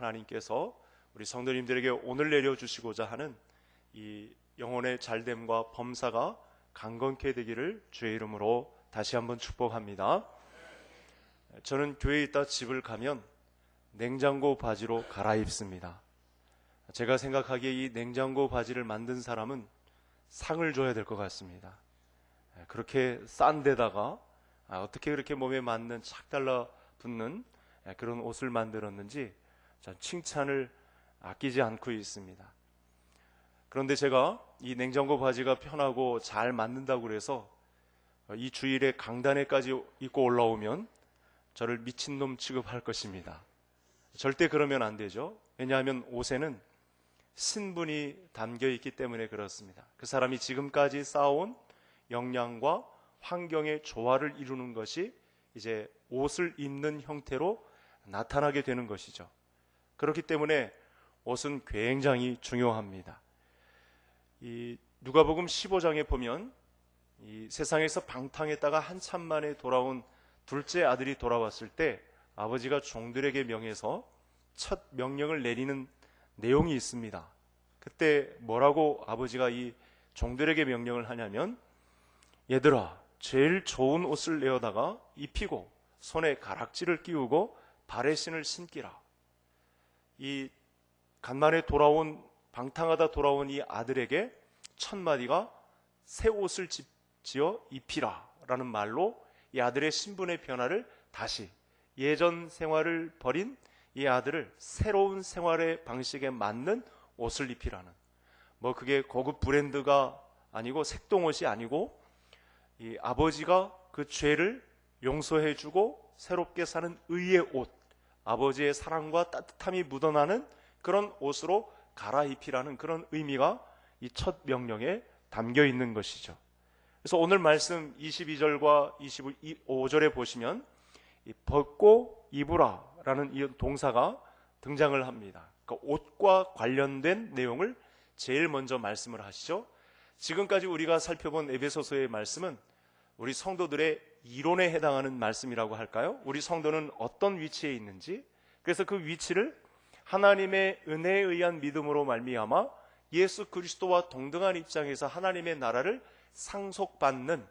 하나님께서 우리 성도님들에게 오늘 내려주시고자 하는 이 영혼의 잘됨과 범사가 강건케 되기를 주의 이름으로 다시 한번 축복합니다. 저는 교회에 있다 집을 가면 냉장고 바지로 갈아입습니다. 제가 생각하기에 이 냉장고 바지를 만든 사람은 상을 줘야 될 것 같습니다. 그렇게 싼 데다가 아, 어떻게 그렇게 몸에 맞는 착 달라붙는 그런 옷을 만들었는지 칭찬을 아끼지 않고 있습니다. 그런데 제가 이 냉장고 바지가 편하고 잘 맞는다고 그래서 이 주일에 강단에까지 입고 올라오면 저를 미친놈 취급할 것입니다. 절대 그러면 안 되죠. 왜냐하면 옷에는 신분이 담겨 있기 때문에 그렇습니다. 그 사람이 지금까지 쌓아온 역량과 환경의 조화를 이루는 것이 이제 옷을 입는 형태로 나타나게 되는 것이죠. 그렇기 때문에 옷은 굉장히 중요합니다. 이 누가복음 15장에 보면 이 세상에서 방탕했다가 한참 만에 돌아온 둘째 아들이 돌아왔을 때 아버지가 종들에게 명해서 첫 명령을 내리는 내용이 있습니다. 그때 뭐라고 아버지가 이 종들에게 명령을 하냐면 얘들아 제일 좋은 옷을 내어다가 입히고 손에 가락지를 끼우고 발에 신을 신기라. 이 간만에 돌아온 방탕하다 돌아온 이 아들에게 첫 마디가 새 옷을 지어 입히라라는 말로 이 아들의 신분의 변화를 다시 예전 생활을 버린 이 아들을 새로운 생활의 방식에 맞는 옷을 입히라는. 뭐 그게 고급 브랜드가 아니고 색동 옷이 아니고 이 아버지가 그 죄를 용서해 주고 새롭게 사는 의의 옷 아버지의 사랑과 따뜻함이 묻어나는 그런 옷으로 갈아입히라는 그런 의미가 이 첫 명령에 담겨 있는 것이죠. 그래서 오늘 말씀 22절과 25절에 보시면 벗고 입으라라는 이 동사가 등장을 합니다. 그러니까 옷과 관련된 내용을 제일 먼저 말씀을 하시죠. 지금까지 우리가 살펴본 에베소서의 말씀은 우리 성도들의 이론에 해당하는 말씀이라고 할까요? 우리 성도는 어떤 위치에 있는지 그래서 그 위치를 하나님의 은혜에 의한 믿음으로 말미암아 예수 그리스도와 동등한 입장에서 하나님의 나라를 상속받는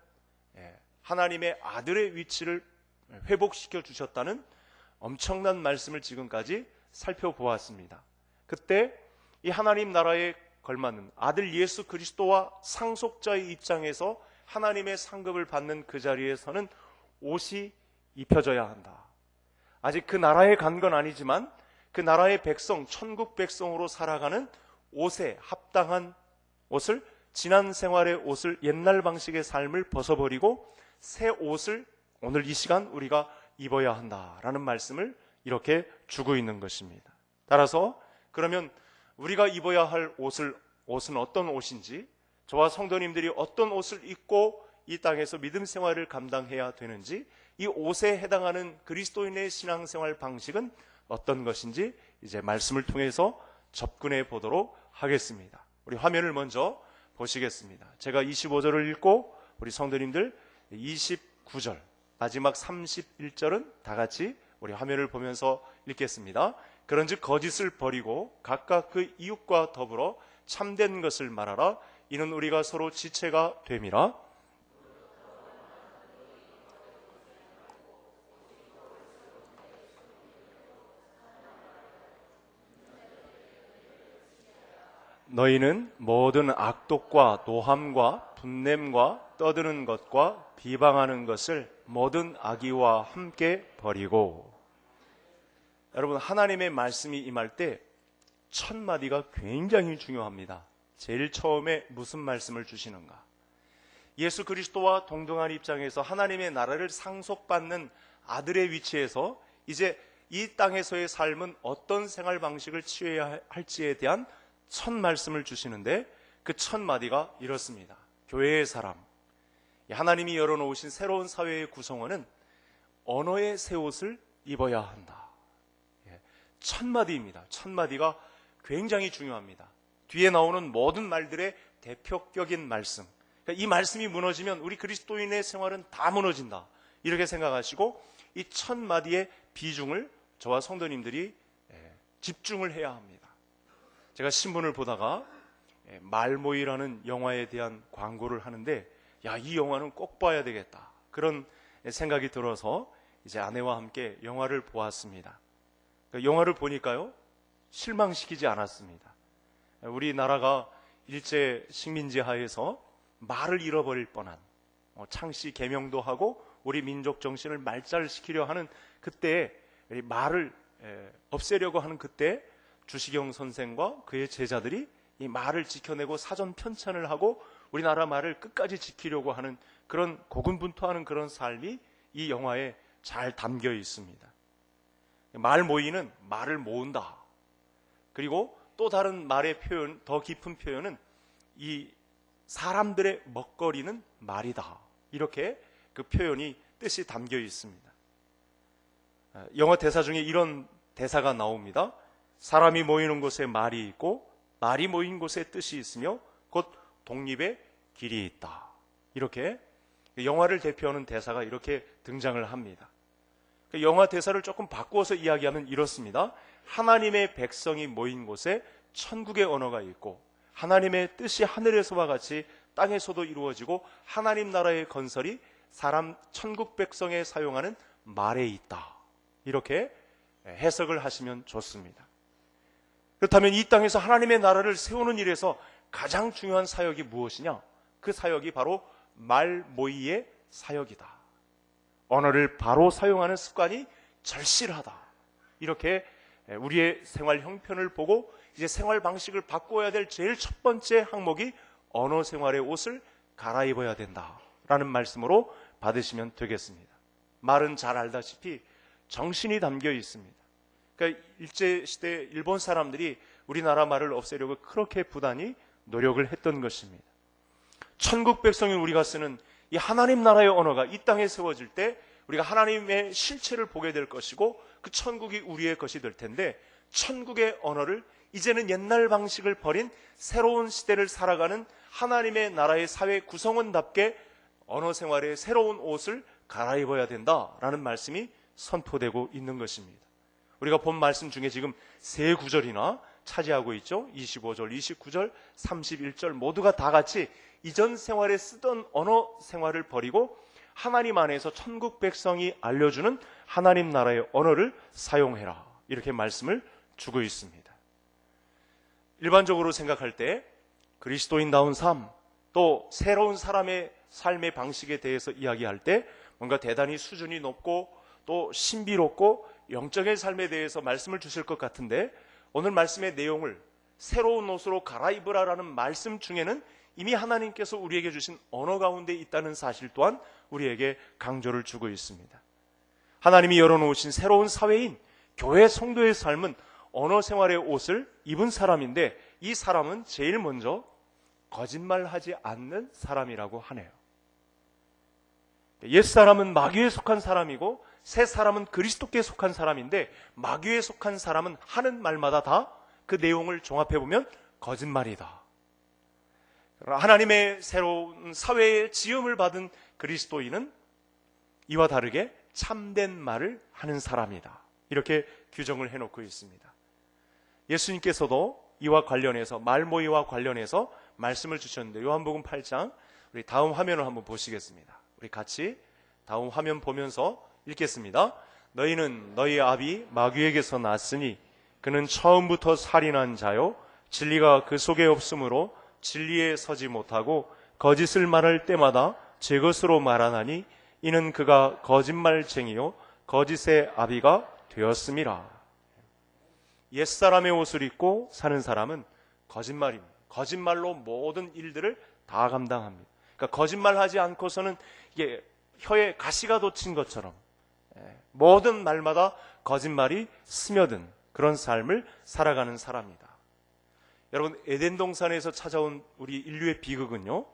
예, 하나님의 아들의 위치를 회복시켜 주셨다는 엄청난 말씀을 지금까지 살펴보았습니다. 그때 이 하나님 나라에 걸맞는 아들 예수 그리스도와 상속자의 입장에서 하나님의 상급을 받는 그 자리에서는 옷이 입혀져야 한다. 아직 그 나라에 간 건 아니지만 그 나라의 백성, 천국 백성으로 살아가는 옷에 합당한 옷을 지난 생활의 옷을 옛날 방식의 삶을 벗어버리고 새 옷을 오늘 이 시간 우리가 입어야 한다라는 말씀을 이렇게 주고 있는 것입니다. 따라서 그러면 우리가 입어야 할 옷을 옷은 어떤 옷인지 저와 성도님들이 어떤 옷을 입고 이 땅에서 믿음 생활을 감당해야 되는지 이 옷에 해당하는 그리스도인의 신앙생활 방식은 어떤 것인지 이제 말씀을 통해서 접근해 보도록 하겠습니다. 우리 화면을 먼저 보시겠습니다. 제가 25절을 읽고 우리 성도님들 29절 마지막 31절은 다 같이 우리 화면을 보면서 읽겠습니다. 그런즉 거짓을 버리고 각각 그 이웃과 더불어 참된 것을 말하라 이는 우리가 서로 지체가 됨이라 너희는 모든 악독과 노함과 분냄과 떠드는 것과 비방하는 것을 모든 악의와 함께 버리고 여러분 하나님의 말씀이 임할 때 첫 마디가 굉장히 중요합니다. 제일 처음에 무슨 말씀을 주시는가? 예수 그리스도와 동등한 입장에서 하나님의 나라를 상속받는 아들의 위치에서 이제 이 땅에서의 삶은 어떤 생활 방식을 취해야 할지에 대한 첫 말씀을 주시는데 그 첫 마디가 이렇습니다. 교회의 사람, 하나님이 열어놓으신 새로운 사회의 구성원은 언어의 새 옷을 입어야 한다. 예, 첫 마디입니다. 첫 마디가 굉장히 중요합니다. 뒤에 나오는 모든 말들의 대표격인 말씀. 그러니까 이 말씀이 무너지면 우리 그리스도인의 생활은 다 무너진다. 이렇게 생각하시고 이 첫 마디의 비중을 저와 성도님들이 예, 집중을 해야 합니다. 제가 신문을 보다가 예, 말모이라는 영화에 대한 광고를 하는데 야, 이 영화는 꼭 봐야 되겠다. 그런 생각이 들어서 이제 아내와 함께 영화를 보았습니다. 그 영화를 보니까요, 실망시키지 않았습니다. 우리나라가 일제 식민지 하에서 말을 잃어버릴 뻔한 어, 창씨 개명도 하고 우리 민족 정신을 말살시키려 하는 그때 말을 없애려고 하는 그때 주시경 선생과 그의 제자들이 이 말을 지켜내고 사전 편찬을 하고 우리나라 말을 끝까지 지키려고 하는 그런 고군분투하는 그런 삶이 이 영화에 잘 담겨 있습니다. 말 모이는 말을 모은다. 그리고 또 다른 말의 표현, 더 깊은 표현은 이 사람들의 먹거리는 말이다. 이렇게 그 표현이 뜻이 담겨 있습니다. 아, 영어 대사 중에 이런 대사가 나옵니다. 사람이 모이는 곳에 말이 있고 말이 모인 곳에 뜻이 있으며 곧 독립의 길이 있다. 이렇게 영화를 대표하는 대사가 이렇게 등장을 합니다. 그 영화 대사를 조금 바꾸어서 이야기하면 이렇습니다. 하나님의 백성이 모인 곳에 천국의 언어가 있고 하나님의 뜻이 하늘에서와 같이 땅에서도 이루어지고 하나님 나라의 건설이 사람 천국 백성에 사용하는 말에 있다. 이렇게 해석을 하시면 좋습니다. 그렇다면 이 땅에서 하나님의 나라를 세우는 일에서 가장 중요한 사역이 무엇이냐? 그 사역이 바로 말모이의 사역이다. 언어를 바로 사용하는 습관이 절실하다. 이렇게 우리의 생활 형편을 보고 이제 생활 방식을 바꿔야 될 제일 첫 번째 항목이 언어 생활의 옷을 갈아입어야 된다라는 말씀으로 받으시면 되겠습니다. 말은 잘 알다시피 정신이 담겨 있습니다. 그러니까 일제 시대 일본 사람들이 우리나라 말을 없애려고 그렇게 부단히 노력을 했던 것입니다. 천국 백성인 우리가 쓰는 이 하나님 나라의 언어가 이 땅에 세워질 때 우리가 하나님의 실체를 보게 될 것이고 그 천국이 우리의 것이 될 텐데 천국의 언어를 이제는 옛날 방식을 버린 새로운 시대를 살아가는 하나님의 나라의 사회 구성원답게 언어 생활의 새로운 옷을 갈아입어야 된다라는 말씀이 선포되고 있는 것입니다. 우리가 본 말씀 중에 지금 세 구절이나 차지하고 있죠. 25절, 29절, 31절 모두가 다 같이 이전 생활에 쓰던 언어 생활을 버리고 하나님 안에서 천국 백성이 알려주는 하나님 나라의 언어를 사용해라. 이렇게 말씀을 주고 있습니다. 일반적으로 생각할 때 그리스도인다운 삶, 또 새로운 사람의 삶의 방식에 대해서 이야기할 때 뭔가 대단히 수준이 높고 또 신비롭고 영적인 삶에 대해서 말씀을 주실 것 같은데 오늘 말씀의 내용을 새로운 옷으로 갈아입으라라는 말씀 중에는 이미 하나님께서 우리에게 주신 언어 가운데 있다는 사실 또한 우리에게 강조를 주고 있습니다. 하나님이 열어놓으신 새로운 사회인 교회 성도의 삶은 언어 생활의 옷을 입은 사람인데 이 사람은 제일 먼저 거짓말하지 않는 사람이라고 하네요. 옛 사람은 마귀에 속한 사람이고 새 사람은 그리스도께 속한 사람인데 마귀에 속한 사람은 하는 말마다 다 그 내용을 종합해 보면 거짓말이다. 하나님의 새로운 사회의 지음을 받은 그리스도인은 이와 다르게 참된 말을 하는 사람이다. 이렇게 규정을 해놓고 있습니다. 예수님께서도 이와 관련해서 말모이와 관련해서 말씀을 주셨는데 요한복음 8장 우리 다음 화면을 한번 보시겠습니다. 우리 같이 다음 화면 보면서 읽겠습니다. 너희는 너희 아비 마귀에게서 났으니 그는 처음부터 살인한 자요 진리가 그 속에 없으므로 진리에 서지 못하고 거짓을 말할 때마다 제 것으로 말하나니 이는 그가 거짓말쟁이요 거짓의 아비가 되었음이라. 옛사람의 옷을 입고 사는 사람은 거짓말입니다. 거짓말로 모든 일들을 다 감당합니다. 그러니까 거짓말하지 않고서는 이게 혀에 가시가 돋친 것처럼 예, 모든 말마다 거짓말이 스며든 그런 삶을 살아가는 사람이다. 여러분 에덴 동산에서 찾아온 우리 인류의 비극은요.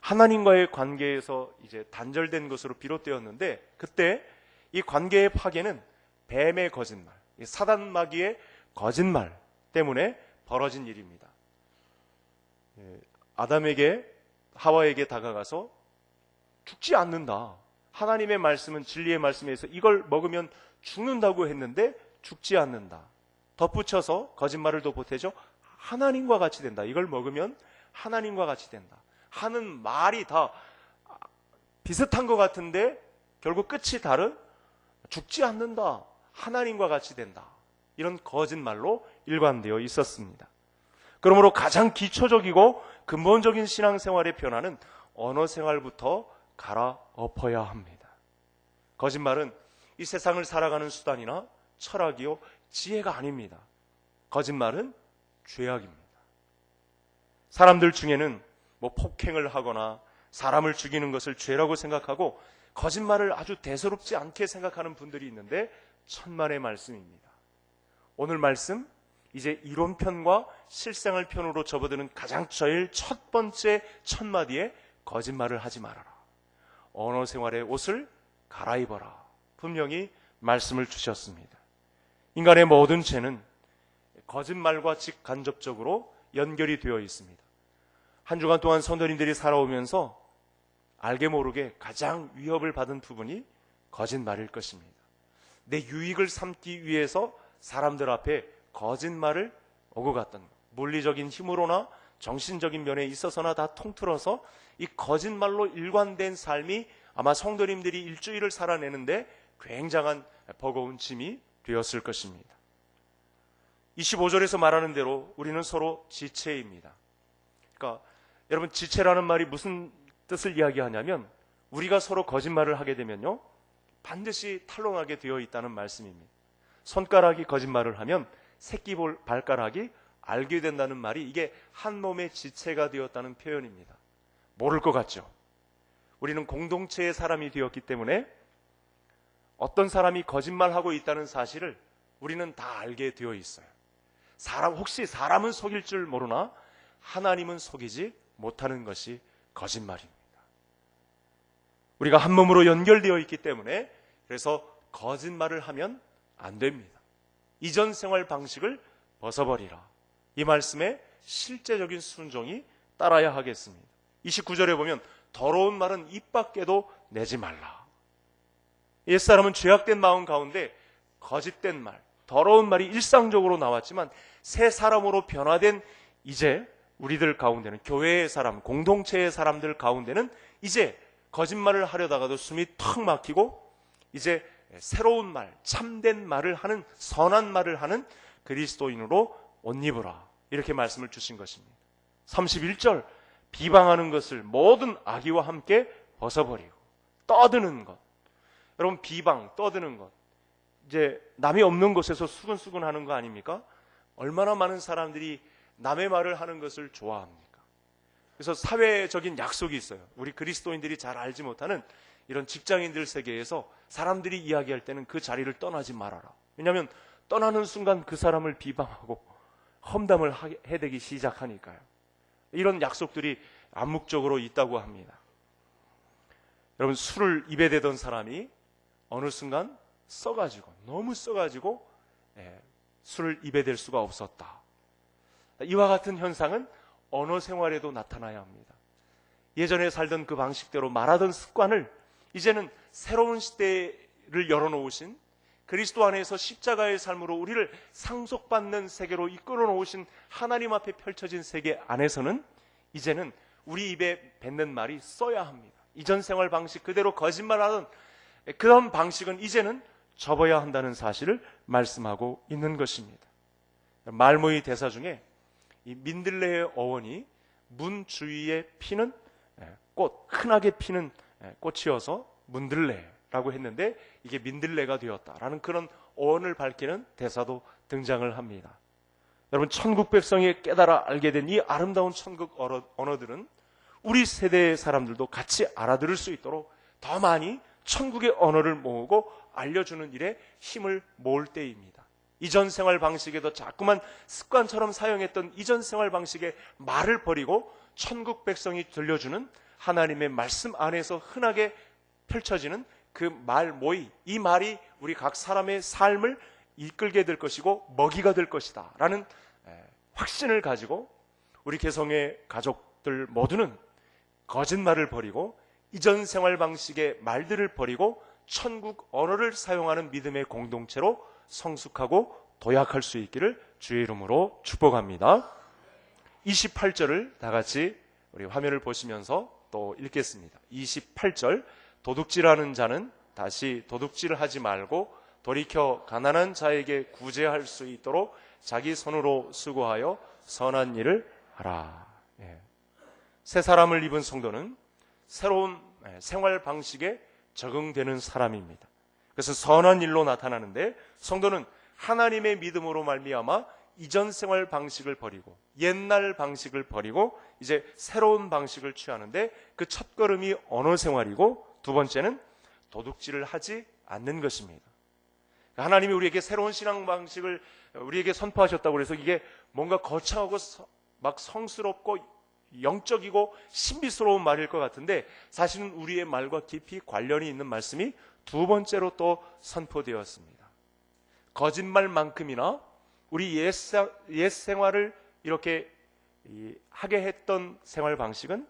하나님과의 관계에서 이제 단절된 것으로 비롯되었는데 그때 이 관계의 파괴는 뱀의 거짓말, 사단 마귀의 거짓말 때문에 벌어진 일입니다. 예, 아담에게 하와에게 다가가서 죽지 않는다. 하나님의 말씀은 진리의 말씀에서 이걸 먹으면 죽는다고 했는데 죽지 않는다. 덧붙여서 거짓말을 더 보태죠. 하나님과 같이 된다. 이걸 먹으면 하나님과 같이 된다. 하는 말이 다 비슷한 것 같은데 결국 끝이 다른 죽지 않는다. 하나님과 같이 된다. 이런 거짓말로 일관되어 있었습니다. 그러므로 가장 기초적이고 근본적인 신앙생활의 변화는 언어 생활부터 갈아엎어야 합니다. 거짓말은 이 세상을 살아가는 수단이나 철학이요, 지혜가 아닙니다. 거짓말은 죄악입니다. 사람들 중에는 뭐 폭행을 하거나 사람을 죽이는 것을 죄라고 생각하고 거짓말을 아주 대수롭지 않게 생각하는 분들이 있는데 천만의 말씀입니다. 오늘 말씀 이제 이론편과 실생활 편으로 접어드는 가장 제일 첫 번째 첫 마디에 거짓말을 하지 말아라. 언어 생활의 옷을 갈아입어라. 분명히 말씀을 주셨습니다. 인간의 모든 죄는 거짓말과 직간접적으로 연결이 되어 있습니다. 한 주간 동안 선도님들이 살아오면서 알게 모르게 가장 위협을 받은 부분이 거짓말일 것입니다. 내 유익을 삼기 위해서 사람들 앞에 거짓말을 오고 갔던 것. 물리적인 힘으로나 정신적인 면에 있어서나 다 통틀어서 이 거짓말로 일관된 삶이 아마 성도님들이 일주일을 살아내는데 굉장한 버거운 짐이 되었을 것입니다. 25절에서 말하는 대로 우리는 서로 지체입니다. 그러니까 여러분 지체라는 말이 무슨 뜻을 이야기하냐면 우리가 서로 거짓말을 하게 되면요 반드시 탄론하게 되어 있다는 말씀입니다. 손가락이 거짓말을 하면 새끼볼 발가락이 알게 된다는 말이 이게 한 몸의 지체가 되었다는 표현입니다. 모를 것 같죠? 우리는 공동체의 사람이 되었기 때문에 어떤 사람이 거짓말하고 있다는 사실을 우리는 다 알게 되어 있어요. 사람, 혹시 사람은 속일 줄 모르나 하나님은 속이지 못하는 것이 거짓말입니다. 우리가 한 몸으로 연결되어 있기 때문에 그래서 거짓말을 하면 안 됩니다. 이전 생활 방식을 벗어버리라. 이 말씀에 실제적인 순종이 따라야 하겠습니다. 29절에 보면 더러운 말은 입 밖에도 내지 말라. 옛사람은 죄악된 마음 가운데 거짓된 말, 더러운 말이 일상적으로 나왔지만 새 사람으로 변화된 이제 우리들 가운데는 교회의 사람, 공동체의 사람들 가운데는 이제 거짓말을 하려다가도 숨이 턱 막히고 이제 새로운 말, 참된 말을 하는 선한 말을 하는 그리스도인으로 옷 입으라. 이렇게 말씀을 주신 것입니다. 31절 비방하는 것을 모든 악의와 함께 벗어버리고 떠드는 것. 여러분 비방, 떠드는 것. 이제 남이 없는 곳에서 수근수근 하는 거 아닙니까? 얼마나 많은 사람들이 남의 말을 하는 것을 좋아합니까? 그래서 사회적인 약속이 있어요. 우리 그리스도인들이 잘 알지 못하는 이런 직장인들 세계에서 사람들이 이야기할 때는 그 자리를 떠나지 말아라. 왜냐하면 떠나는 순간 그 사람을 비방하고 험담을 해대기 시작하니까요. 이런 약속들이 암묵적으로 있다고 합니다. 여러분 술을 입에 대던 사람이 어느 순간 써가지고 너무 써가지고 예, 술을 입에 댈 수가 없었다. 이와 같은 현상은 언어 생활에도 나타나야 합니다. 예전에 살던 그 방식대로 말하던 습관을 이제는 새로운 시대를 열어놓으신 그리스도 안에서 십자가의 삶으로 우리를 상속받는 세계로 이끌어 놓으신 하나님 앞에 펼쳐진 세계 안에서는 이제는 우리 입에 뱉는 말이 써야 합니다. 이전 생활 방식 그대로 거짓말하던 그런 방식은 이제는 접어야 한다는 사실을 말씀하고 있는 것입니다. 말모의 대사 중에 이 민들레의 어원이 문 주위에 피는 꽃, 흔하게 피는 꽃이어서 문들레라고 했는데 이게 민들레가 되었다라는 그런 어원을 밝히는 대사도 등장을 합니다. 여러분 천국 백성이 깨달아 알게 된 이 아름다운 천국 언어들은 우리 세대의 사람들도 같이 알아들을 수 있도록 더 많이 천국의 언어를 모으고 알려주는 일에 힘을 모을 때입니다. 이전 생활 방식에도 자꾸만 습관처럼 사용했던 이전 생활 방식의 말을 버리고 천국 백성이 들려주는 하나님의 말씀 안에서 흔하게 펼쳐지는 그 말 모의, 이 말이 우리 각 사람의 삶을 이끌게 될 것이고 먹이가 될 것이다. 라는 확신을 가지고 우리 개성의 가족들 모두는 거짓말을 버리고 이전 생활 방식의 말들을 버리고 천국 언어를 사용하는 믿음의 공동체로 성숙하고 도약할 수 있기를 주의 이름으로 축복합니다. 28절을 다 같이 우리 화면을 보시면서 또 읽겠습니다. 28절 도둑질하는 자는 다시 도둑질을 하지 말고 돌이켜 가난한 자에게 구제할 수 있도록 자기 손으로 수고하여 선한 일을 하라. 예. 새 사람을 입은 성도는 새로운 예, 생활 방식에 적응되는 사람입니다. 그래서 선한 일로 나타나는데 성도는 하나님의 믿음으로 말미암아 이전 생활 방식을 버리고 옛날 방식을 버리고 이제 새로운 방식을 취하는데 그 첫 걸음이 언어 생활이고 두 번째는 도둑질을 하지 않는 것입니다. 하나님이 우리에게 새로운 신앙 방식을 우리에게 선포하셨다고 해서 이게 뭔가 거창하고 막 성스럽고 영적이고 신비스러운 말일 것 같은데 사실은 우리의 말과 깊이 관련이 있는 말씀이 두 번째로 또 선포되었습니다. 거짓말만큼이나 우리 옛, 옛 생활을 이렇게 하게 했던 생활 방식은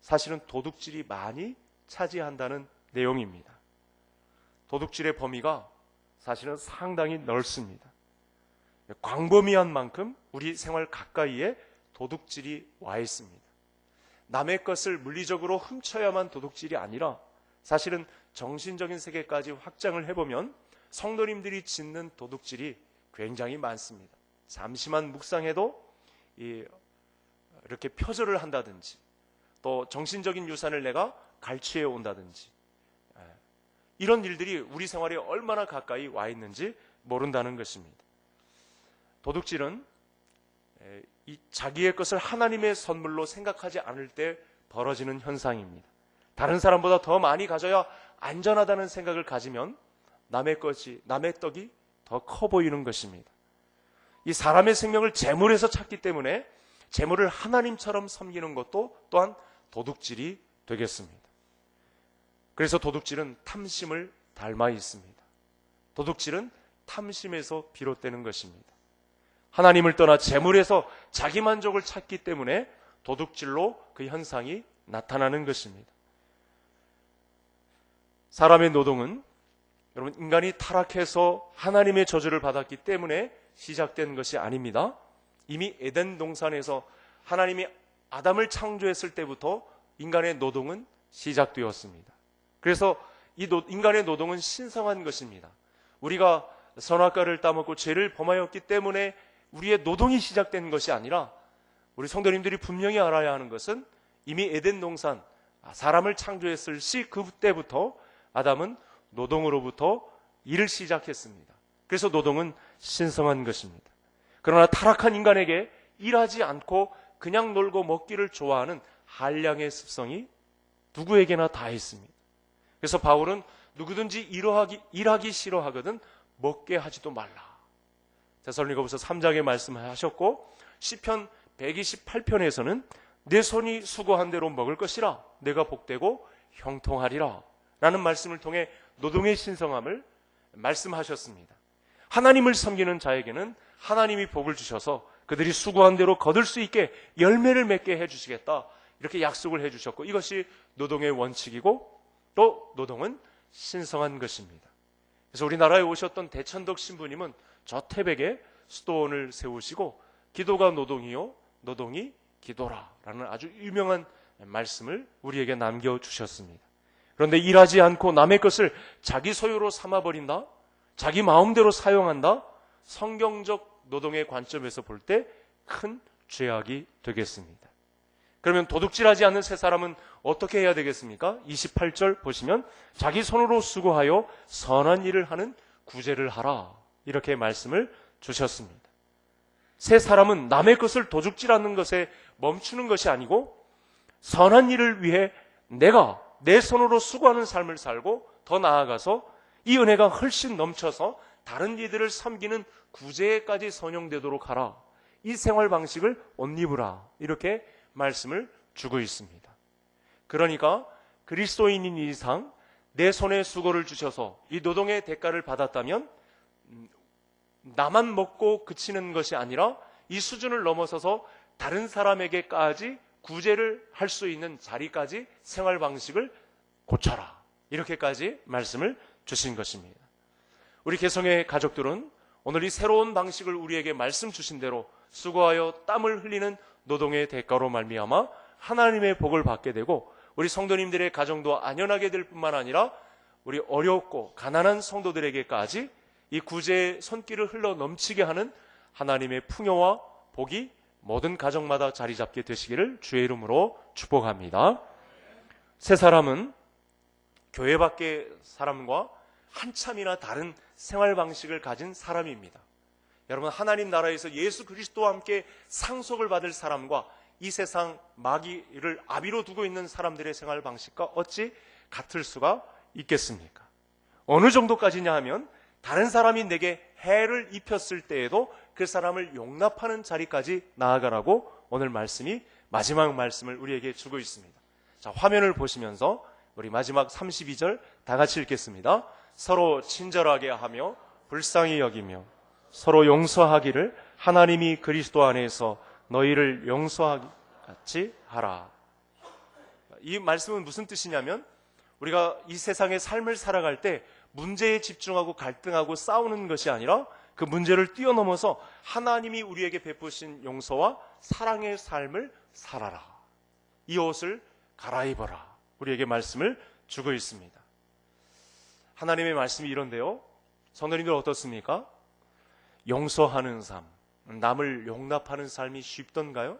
사실은 도둑질이 많이 차지한다는 내용입니다. 도둑질의 범위가 사실은 상당히 넓습니다. 광범위한 만큼 우리 생활 가까이에 도둑질이 와 있습니다. 남의 것을 물리적으로 훔쳐야만 도둑질이 아니라 사실은 정신적인 세계까지 확장을 해보면 성도님들이 짓는 도둑질이 굉장히 많습니다. 잠시만 묵상해도 이렇게 표절을 한다든지 또 정신적인 유산을 내가 갈취해 온다든지 예, 이런 일들이 우리 생활에 얼마나 가까이 와 있는지 모른다는 것입니다. 도둑질은 이 자기의 것을 하나님의 선물로 생각하지 않을 때 벌어지는 현상입니다. 다른 사람보다 더 많이 가져야 안전하다는 생각을 가지면 남의 것이 남의 떡이 더 커 보이는 것입니다. 이 사람의 생명을 재물에서 찾기 때문에 재물을 하나님처럼 섬기는 것도 또한 도둑질이 되겠습니다. 그래서 도둑질은 탐심을 닮아 있습니다. 도둑질은 탐심에서 비롯되는 것입니다. 하나님을 떠나 재물에서 자기 만족을 찾기 때문에 도둑질로 그 현상이 나타나는 것입니다. 사람의 노동은 여러분 인간이 타락해서 하나님의 저주를 받았기 때문에 시작된 것이 아닙니다. 이미 에덴 동산에서 하나님이 아담을 창조했을 때부터 인간의 노동은 시작되었습니다. 그래서 이 인간의 노동은 신성한 것입니다. 우리가 선악과를 따먹고 죄를 범하였기 때문에 우리의 노동이 시작된 것이 아니라 우리 성도님들이 분명히 알아야 하는 것은 이미 에덴 동산 사람을 창조했을 시 그때부터 아담은 노동으로부터 일을 시작했습니다. 그래서 노동은 신성한 것입니다. 그러나 타락한 인간에게 일하지 않고 그냥 놀고 먹기를 좋아하는 한량의 습성이 누구에게나 다 있습니다. 그래서 바울은 누구든지 일하기, 일하기 싫어하거든 먹게 하지도 말라. 데살로니가부서 3장에 말씀하셨고 시편 128편에서는 내 손이 수고한 대로 먹을 것이라 내가 복되고 형통하리라 라는 말씀을 통해 노동의 신성함을 말씀하셨습니다. 하나님을 섬기는 자에게는 하나님이 복을 주셔서 그들이 수고한 대로 거둘 수 있게 열매를 맺게 해 주시겠다. 이렇게 약속을 해 주셨고 이것이 노동의 원칙이고 또 노동은 신성한 것입니다. 그래서 우리나라에 오셨던 대천덕 신부님은 저 태백에 수도원을 세우시고 기도가 노동이요 노동이 기도라라는 아주 유명한 말씀을 우리에게 남겨 주셨습니다. 그런데 일하지 않고 남의 것을 자기 소유로 삼아 버린다. 자기 마음대로 사용한다. 성경적 노동의 관점에서 볼 때 큰 죄악이 되겠습니다. 그러면 도둑질하지 않는 세 사람은 어떻게 해야 되겠습니까? 28절 보시면 자기 손으로 수고하여 선한 일을 하는 구제를 하라. 이렇게 말씀을 주셨습니다. 세 사람은 남의 것을 도둑질하는 것에 멈추는 것이 아니고 선한 일을 위해 내가 내 손으로 수고하는 삶을 살고 더 나아가서 이 은혜가 훨씬 넘쳐서 다른 이들을 섬기는 구제까지 선용되도록 하라. 이 생활 방식을 옷 입으라. 이렇게 말씀을 주고 있습니다. 그러니까 그리스도인인 이상 내 손에 수고를 주셔서 이 노동의 대가를 받았다면 나만 먹고 그치는 것이 아니라 이 수준을 넘어서서 다른 사람에게까지 구제를 할 수 있는 자리까지 생활 방식을 고쳐라. 이렇게까지 말씀을 주신 것입니다. 우리 개성의 가족들은 오늘 이 새로운 방식을 우리에게 말씀 주신 대로 수고하여 땀을 흘리는 노동의 대가로 말미암아 하나님의 복을 받게 되고 우리 성도님들의 가정도 안연하게 될 뿐만 아니라 우리 어렵고 가난한 성도들에게까지 이 구제의 손길을 흘러 넘치게 하는 하나님의 풍요와 복이 모든 가정마다 자리 잡게 되시기를 주의 이름으로 축복합니다. 세 사람은 교회 밖의 사람과 한참이나 다른 생활 방식을 가진 사람입니다. 여러분 하나님 나라에서 예수 그리스도와 함께 상속을 받을 사람과 이 세상 마귀를 아비로 두고 있는 사람들의 생활 방식과 어찌 같을 수가 있겠습니까? 어느 정도까지냐 하면 다른 사람이 내게 해를 입혔을 때에도 그 사람을 용납하는 자리까지 나아가라고 오늘 말씀이 마지막 말씀을 우리에게 주고 있습니다. 자, 화면을 보시면서 우리 마지막 32절 다 같이 읽겠습니다. 서로 친절하게 하며 불쌍히 여기며 서로 용서하기를 하나님이 그리스도 안에서 너희를 용서하기 같이 하라. 이 말씀은 무슨 뜻이냐면 우리가 이 세상의 삶을 살아갈 때 문제에 집중하고 갈등하고 싸우는 것이 아니라 그 문제를 뛰어넘어서 하나님이 우리에게 베푸신 용서와 사랑의 삶을 살아라. 이 옷을 갈아입어라. 우리에게 말씀을 주고 있습니다. 하나님의 말씀이 이런데요. 성도님들 어떻습니까? 용서하는 삶, 남을 용납하는 삶이 쉽던가요?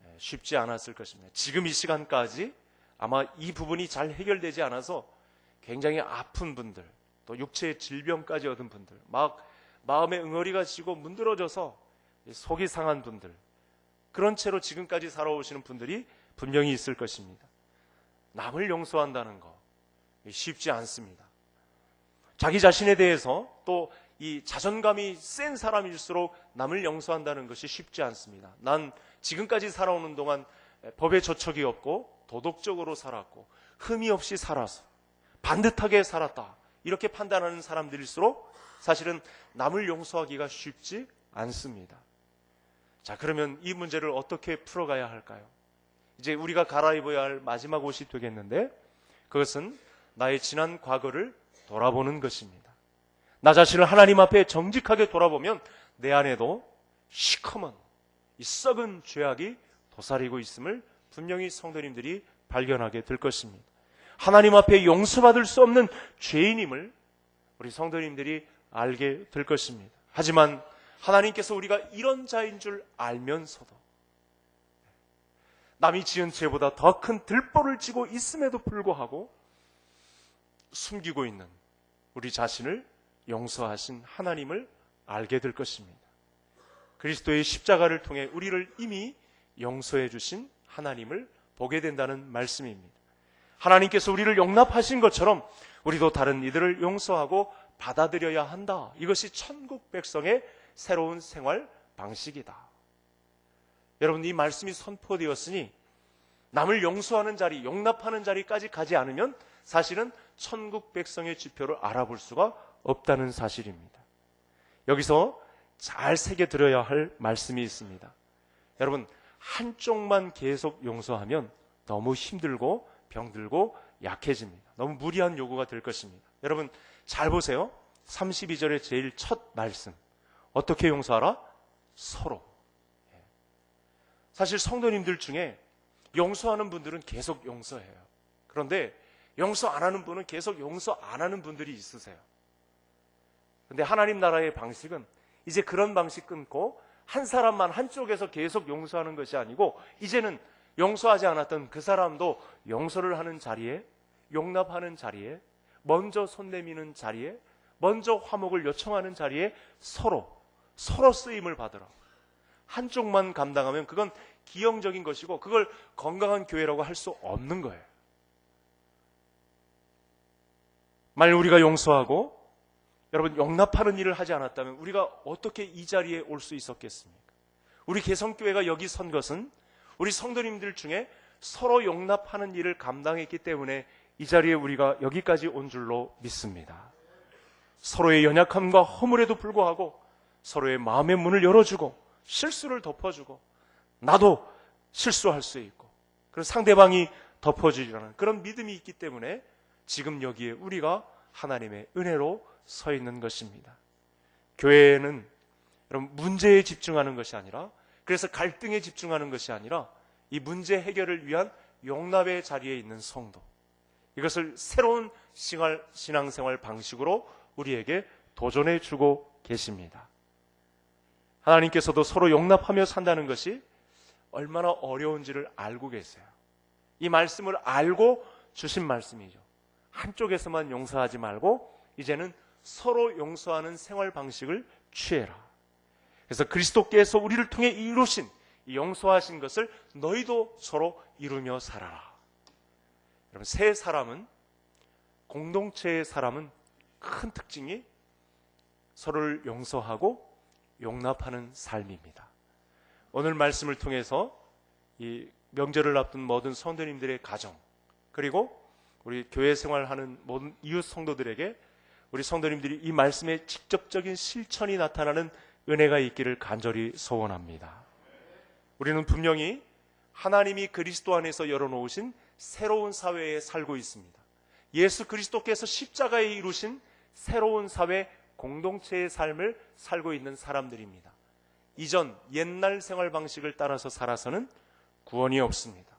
네, 쉽지 않았을 것입니다. 지금 이 시간까지 아마 이 부분이 잘 해결되지 않아서 굉장히 아픈 분들, 또 육체의 질병까지 얻은 분들, 막 마음의 응어리가 지고 문드러져서 속이 상한 분들, 그런 채로 지금까지 살아오시는 분들이 분명히 있을 것입니다. 남을 용서한다는 거 쉽지 않습니다. 자기 자신에 대해서 또 이 자존감이 센 사람일수록 남을 용서한다는 것이 쉽지 않습니다. 난 지금까지 살아오는 동안 법의 저촉이 없고 도덕적으로 살았고 흠이 없이 살아서 반듯하게 살았다. 이렇게 판단하는 사람들일수록 사실은 남을 용서하기가 쉽지 않습니다. 자, 그러면 이 문제를 어떻게 풀어가야 할까요? 이제 우리가 갈아입어야 할 마지막 옷이 되겠는데 그것은 나의 지난 과거를 돌아보는 것입니다. 나 자신을 하나님 앞에 정직하게 돌아보면 내 안에도 시커먼 이 썩은 죄악이 도사리고 있음을 분명히 성도님들이 발견하게 될 것입니다. 하나님 앞에 용서받을 수 없는 죄인임을 우리 성도님들이 알게 될 것입니다. 하지만 하나님께서 우리가 이런 자인 줄 알면서도 남이 지은 죄보다 더 큰 들보를 지고 있음에도 불구하고 숨기고 있는 우리 자신을 용서하신 하나님을 알게 될 것입니다. 그리스도의 십자가를 통해 우리를 이미 용서해 주신 하나님을 보게 된다는 말씀입니다. 하나님께서 우리를 용납하신 것처럼 우리도 다른 이들을 용서하고 받아들여야 한다. 이것이 천국 백성의 새로운 생활 방식이다. 여러분, 이 말씀이 선포되었으니 남을 용서하는 자리, 용납하는 자리까지 가지 않으면 사실은 천국 백성의 지표를 알아볼 수가 없다는 사실입니다. 여기서 잘 새겨들어야 할 말씀이 있습니다. 여러분, 한쪽만 계속 용서하면 너무 힘들고 병들고 약해집니다. 너무 무리한 요구가 될 것입니다. 여러분, 잘 보세요. 32절의 제일 첫 말씀. 어떻게 용서하라? 서로. 예. 사실 성도님들 중에 용서하는 분들은 계속 용서해요. 그런데 용서 안 하는 분은 계속 용서 안 하는 분들이 있으세요. 근데 하나님 나라의 방식은 이제 그런 방식 끊고 한 사람만 한쪽에서 계속 용서하는 것이 아니고 이제는 용서하지 않았던 그 사람도 용서를 하는 자리에 용납하는 자리에 먼저 손 내미는 자리에 먼저 화목을 요청하는 자리에 서로 서로 쓰임을 받으라. 한쪽만 감당하면 그건 기형적인 것이고 그걸 건강한 교회라고 할 수 없는 거예요. 만약 우리가 용서하고 여러분 용납하는 일을 하지 않았다면 우리가 어떻게 이 자리에 올 수 있었겠습니까? 우리 개성교회가 여기 선 것은 우리 성도님들 중에 서로 용납하는 일을 감당했기 때문에 이 자리에 우리가 여기까지 온 줄로 믿습니다. 서로의 연약함과 허물에도 불구하고 서로의 마음의 문을 열어주고 실수를 덮어주고 나도 실수할 수 있고 그리고 상대방이 덮어주리라는 그런 믿음이 있기 때문에 지금 여기에 우리가 하나님의 은혜로 서 있는 것입니다. 교회는 여러분 문제에 집중하는 것이 아니라 그래서 갈등에 집중하는 것이 아니라 이 문제 해결을 위한 용납의 자리에 있는 성도. 이것을 새로운 신앙- 신앙생활 방식으로 우리에게 도전해 주고 계십니다. 하나님께서도 서로 용납하며 산다는 것이 얼마나 어려운지를 알고 계세요. 이 말씀을 알고 주신 말씀이죠. 한쪽에서만 용서하지 말고 이제는 서로 용서하는 생활 방식을 취해라. 그래서 그리스도께서 우리를 통해 이루신 이 용서하신 것을 너희도 서로 이루며 살아라. 여러분, 새 사람은 공동체의 사람은 큰 특징이 서로를 용서하고 용납하는 삶입니다. 오늘 말씀을 통해서 이 명절을 앞둔 모든 성도님들의 가정 그리고 우리 교회 생활하는 모든 이웃 성도들에게 우리 성도님들이 이 말씀의 직접적인 실천이 나타나는 은혜가 있기를 간절히 소원합니다. 우리는 분명히 하나님이 그리스도 안에서 열어놓으신 새로운 사회에 살고 있습니다. 예수 그리스도께서 십자가에 이루신 새로운 사회 공동체의 삶을 살고 있는 사람들입니다. 이전 옛날 생활 방식을 따라서 살아서는 구원이 없습니다.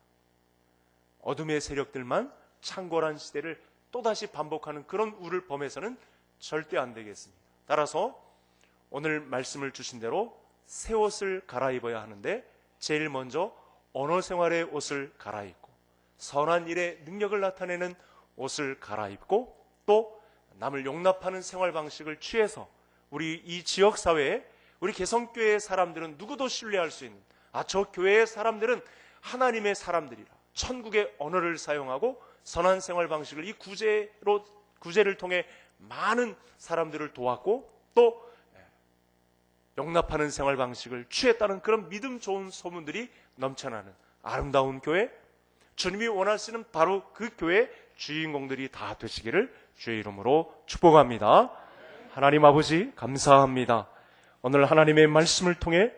어둠의 세력들만 창궐한 시대를 또다시 반복하는 그런 우를 범해서는 절대 안 되겠습니다. 따라서 오늘 말씀을 주신 대로 새 옷을 갈아입어야 하는데 제일 먼저 언어 생활의 옷을 갈아입고 선한 일의 능력을 나타내는 옷을 갈아입고 또 남을 용납하는 생활 방식을 취해서 우리 이 지역 사회에 우리 개성교회의 사람들은 누구도 신뢰할 수 있는 아 저 교회의 사람들은 하나님의 사람들이라 천국의 언어를 사용하고 선한 생활 방식을 이 구제로 구제를 통해 많은 사람들을 도왔고 또 용납하는 생활 방식을 취했다는 그런 믿음 좋은 소문들이 넘쳐나는 아름다운 교회 주님이 원하시는 바로 그 교회 주인공들이 다 되시기를 주의 이름으로 축복합니다. 하나님 아버지 감사합니다. 오늘 하나님의 말씀을 통해